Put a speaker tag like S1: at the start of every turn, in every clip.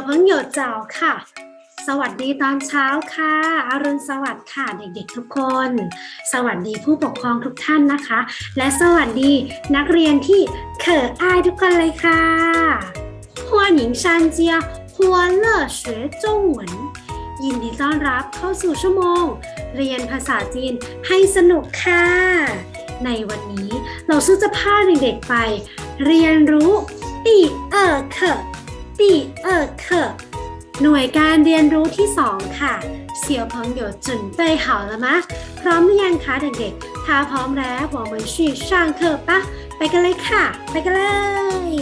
S1: 上好小朋友早ค่ะ สวัสดีตอนเช้าค่ะอรุณสวัสดิ์ค่ะเด็กๆทุกคน สวัสดีผู้ปกครองทุกท่านนะคะ และสวัสดีนักเรียนที่เขออายทุกคนเลยค่ะ欢迎上家欢乐学中文ยินดีต้อนรับเข้าสู่ชั่วโมง เรียนภาษาจีนให้สนุกค่ะ ในวันนี้เราซื้อจะพาเด็กๆไป เรียนรู้第二课 第二课หน่วยการเรียนรู้ที่ 2 ค่ะเสี่ยว朋友准备好了吗พร้อมหรือยังคะเด็กๆ ถ้าพร้อมแล้ว我们去上课吧ไปกันเลยค่ะ ไปกันเลย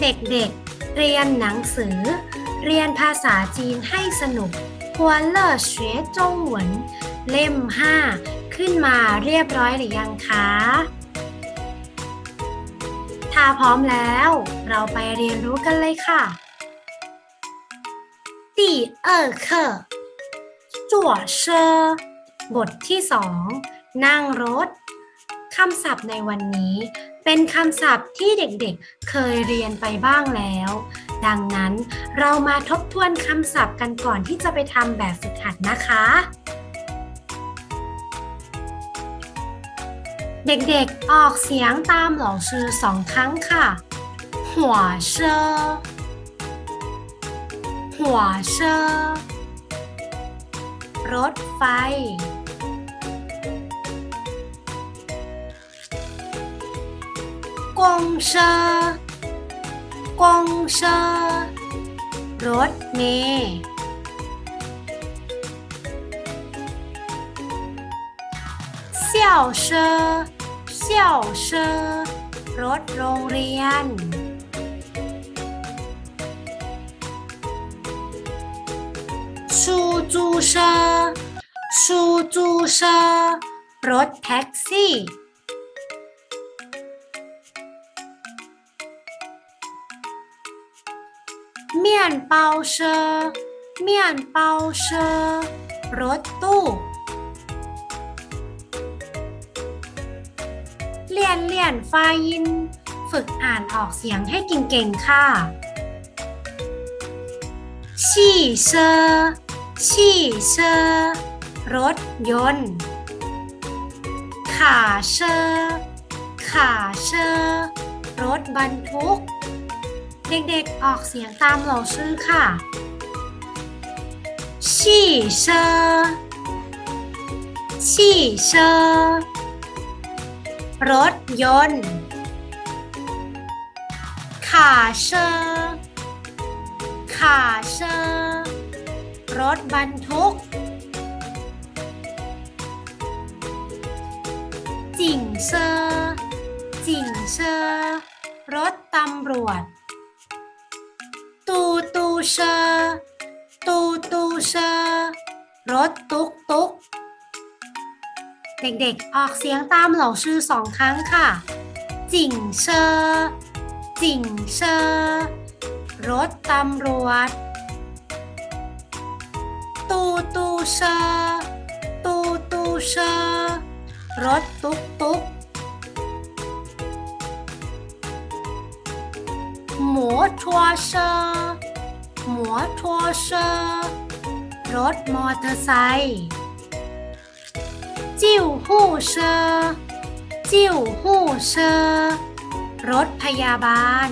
S1: เด็กๆ เรียนหนังสือ เรียนภาษาจีนให้สนุกควรเล่อเฉวยจงหวนเล่ม 5 ขึ้นมาเรียบร้อยหรือยังคะ ถ้ าพร้อมแล้ว เราไปเรียนรู้กันเลยค่ะ第二课坐车บทที่สองนั่งรถคำศัพท์ในวันนี้ เป็นคำศัพท์ที่เด็กๆ เคยเรียนไปบ้างแล้ว ดังนั้นเรามาทบทวนคำศัพท์กันก่อนที่จะไปทำแบบฝึกหัดนะคะ เด็กๆ ออกเสียงตามหลอชื่อสองครั้งค่ะ หัวเชอหัวเชอรถไฟ กงเชอกงเชอรถเมล์ เสี่ยวเชอเซียวเชอรถโรงเรียน ชูจูเชอชูจูเชอรถแท็กซี่เมี่ยนเปาเชอเมี่ยนเปาเชอรถตู้ เลียนเลียนฟายิน ฝึกอ่านออกเสียงให้เก่งๆ ค่ะชี่เชอชี่เชอรถยนต์ขาเชอขาเชอรถบรรทุก เด็กๆออกเสียงตามเราชื่อค่ะชี่เชอชี่เชอ รถยนต์ขาเชอขาเชอรถบรรทุกจิ่งเชอจิ่งเชอรถตำรวจ ตูตูเชอตูตูเชอรถตุกตุก เด็กๆ ออกเสียงตามเหล่าชื่อสองครั้งค่ะ จิ่งเชอจิ่งเชอรถตำรวจ ตูตูเชอตูตูเชอรถตุ๊กตุ๊กหมูทัวเชอร์หมูทัวเชอร์รถมอเตอร์ไซค์ จิ้วหู้เชอร์จิ้วหู้เชอร์รถพยาบาล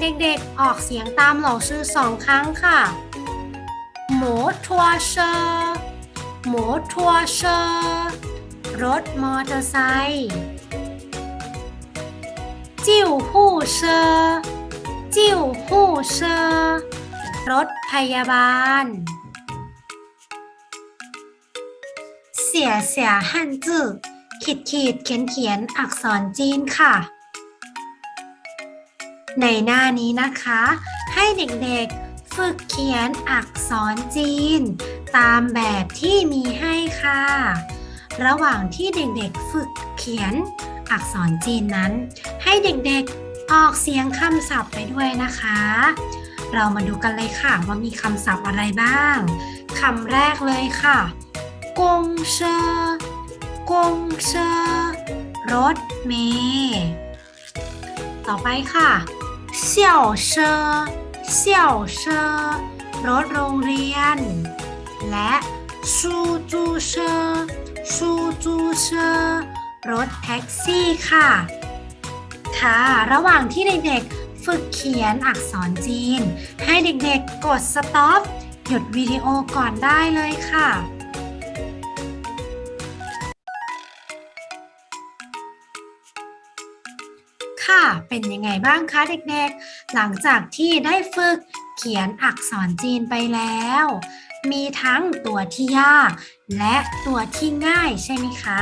S1: เด็กๆ ออกเสียงตามเหล่าชื่อสองครั้งค่ะ หมูทัวเชอร์หมูทัวเชอร์รถมอเตอร์ไซค์จิ้วหู้เชอจิ้วหู้เชอรถพยาบาล เสียเสียฮั่นจื่อขีดขีดเขียนเขียนอักษรจีนค่ะ ในหน้านี้นะคะ ให้เด็กๆฝึกเขียนอักษรจีน ตามแบบที่มีให้ค่ะ ระหว่างที่เด็กๆฝึกเขียนอักษรจีนนั้น ให้เด็กๆออกเสียงคำศัพท์ไปด้วยนะคะ เรามาดูกันเลยค่ะว่ามีคำศัพท์อะไรบ้างคำแรกเลยค่ะ กงเชอกงเชอรถเมล์ต่อไปค่ะเสี่ยวเชอเสี่ยวเชอรถโรงเรียน และชูจูเชอชูจูเชอรถแท็กซี่ค่ะ ค่ะ ระหว่างที่เด็กๆ ฝึกเขียนอักษรจีน ให้เด็กๆกด stop หยุดวิดีโอก่อนได้เลยค่ะ ค่ะ เป็นยังไงบ้างคะเด็กๆ หลังจากที่ได้ฝึกเขียนอักษรจีนไปแล้ว มีทั้งตัวที่ยาก และตัวที่ง่ายใช่ไหมคะ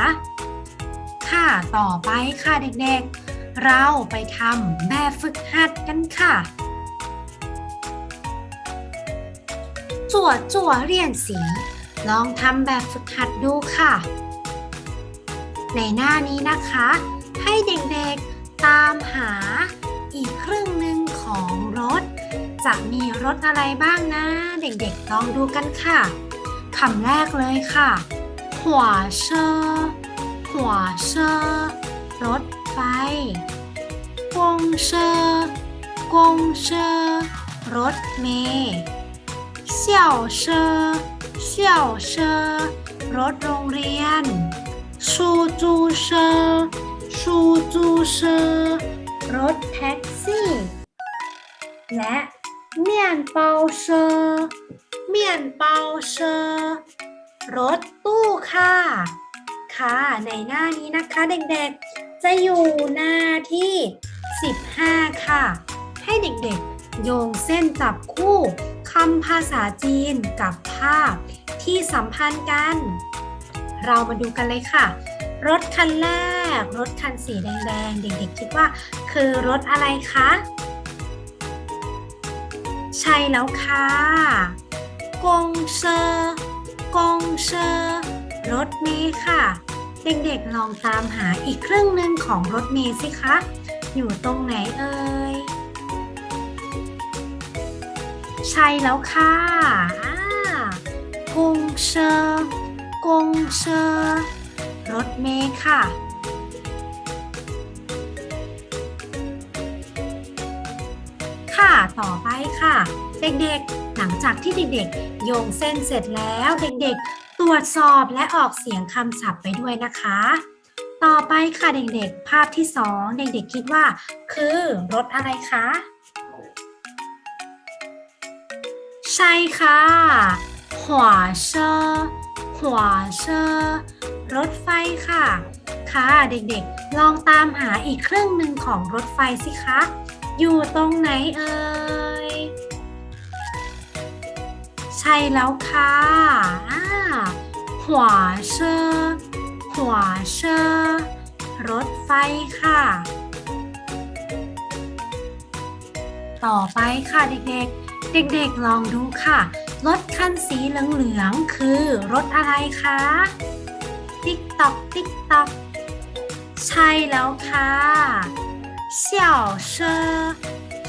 S1: ค่ะ ต่อไปค่ะเด็กๆ เราไปทำแบบฝึกหัดกันค่ะจั่วจั่วเรียนสี ลองทำแบบฝึกหัดดูค่ะ ในหน้านี้นะคะ ให้เด็กๆ ตามหาอีกครึ่งหนึ่งของรถ จะมีรถอะไรบ้างนะ เด็กๆลองดูกันค่ะคำแรกเลยค่ะหัวเชอหัวเชอรถไฟกงเชอกงเชอรถเมล์เสี่ยวเชอเสี่ยวเชอรถโรงเรียนชูจูเชอ ชูจูเชอรถแท็กซี่ และเมียนเปาเชอเมียนเปาเชอรถตู้ค่ะ ค่ะ ในหน้านี้นะคะเด็กๆ จะอยู่หน้าที่ 15 ค่ะ ให้เด็กๆ โยงเส้นจับคู่คำภาษาจีนกับภาพที่สัมพันธ์กัน เรามาดูกันเลยค่ะ รถคันแรก รถคันสีแดงๆ เด็กๆคิดว่า คือรถอะไรคะ ใช่แล้วค่ะกงเชอร์กงเชอร์รถเมล์ค่ะ เด็กๆลองตามหาอีกครึ่งหนึ่งของรถเมล์สิคะ อยู่ตรงไหนเอ่ย ใช่แล้วค่ะอ่ากงเชอร์กงเชอร์ รถเมล์ค่ะ ค่ะต่อไปค่ะ เด็กๆ หลังจากที่เด็กๆ โยงเส้นเสร็จแล้วเด็กๆ ตรวจสอบและออกเสียงคำศัพท์ไปด้วยนะคะ ต่อไปค่ะเด็กๆ ภาพที่สองเด็กๆ คิดว่า คือรถอะไรคะ ใช่ค่ะหัวเชอ หัวเชอร์รถไฟค่ะ ค่ะเด็กๆ ลองตามหาอีกครึ่งหนึ่งของรถไฟสิคะ อยู่ตรงไหนเอ่ย ใช่แล้วค่ะอ่าหัวเชอหัวเชอร์รถไฟค่ะ ต่อไปค่ะเด็กๆ เด็กๆ ลองดูค่ะ รถคันสีเหลืองๆคือรถอะไรคะ ติ๊กตอกติ๊กตอกใช่แล้วค่ะเสี่ยวเชอ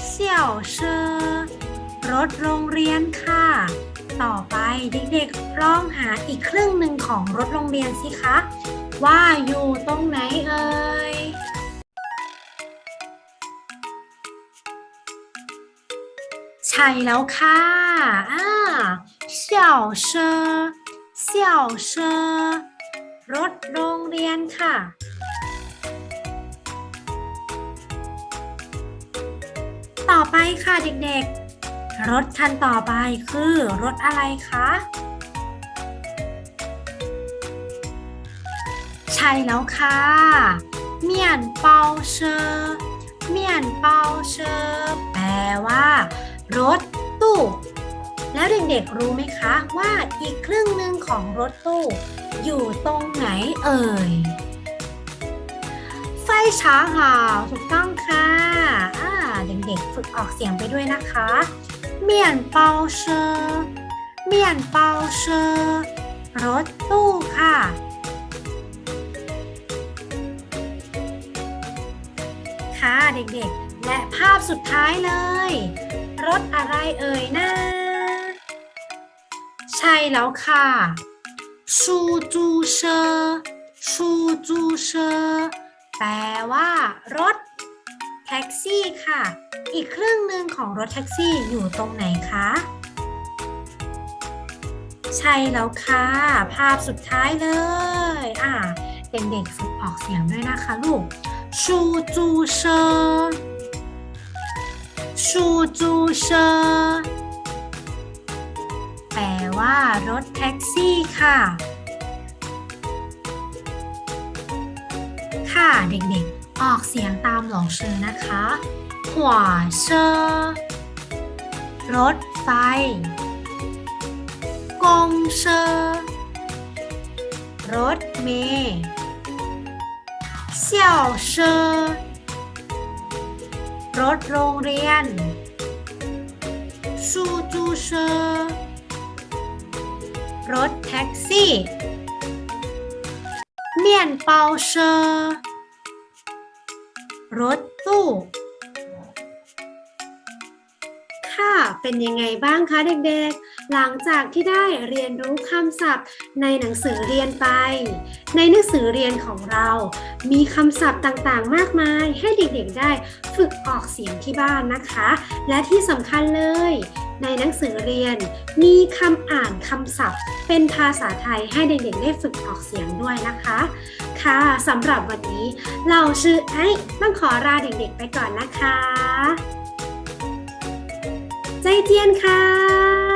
S1: เสี่ยวเชอรถโรงเรียนค่ะ ต่อไปเด็กๆลองหาอีกครึ่งหนึ่งของรถโรงเรียนสิคะ ว่าอยู่ตรงไหนเอ่ยใช่แล้วค่ะ อ่าเสี่ยวเชอเสี่ยวเชอรถโรงเรียนค่ะ ต่อไปค่ะเด็กๆ รถคันต่อไปคือรถอะไรคะใช่แล้วค่ะเมียนเปาเชอเมียนเปาเชอแปลว่า รถ แล้วเด็กๆรู้ไหมคะว่าอีกครึ่งหนึ่งของรถตู้ อยู่ตรงไหนเอ่ยไฟช้าห่าวถูกต้องค่ะอ่าเด็กๆฝึกออกเสียงไปด้วยนะคะเมียนเปาเชอเมียนเปาเชอรถตู้ค่ะค่ะเด็กๆ และภาพสุดท้ายเลย รถอะไรเอ่ยนะ ใช่แล้วค่ะชูจูเชอชูจูเชอแปลว่ารถแท็กซี่ค่ะ อีกครึ่งหนึ่งของรถแท็กซี่อยู่ตรงไหนคะ ใช่แล้วค่ะ ภาพสุดท้ายเลย อ่าเด็กๆฝึกออกเสียงด้วยนะคะลูกชูจูเชอชูจูเชอ ว่ารถแท็กซี่ค่ะ ค่ะเด็กๆ ออกเสียงตามหลงเชอนะคะขวาเชอรถไฟกงเชอรถเมล์เสี่ยวเชอรถโรงเรียน ชูจูเชอ รถแท็กซี่ เมียนเปาเชอรถตู้ ค่ะเป็นยังไงบ้างคะเด็กๆ หลังจากที่ได้เรียนรู้คำศัพท์ในหนังสือเรียนไป ในหนังสือเรียนของเรา มีคำศัพท์ต่างๆ มากมาย ให้เด็กๆได้ฝึกออกเสียงที่บ้านนะคะ และที่สำคัญเลย ในหนังสือเรียน มีคำอ่านคำศัพท์ เป็นภาษาไทยให้เด็กๆได้ฝึกออกเสียงด้วยนะคะ ค่ะสำหรับวันนี้ เราชื่อไอ้ต้องขอลาเด็กๆไปก่อนนะคะ ใจเจียนค่ะ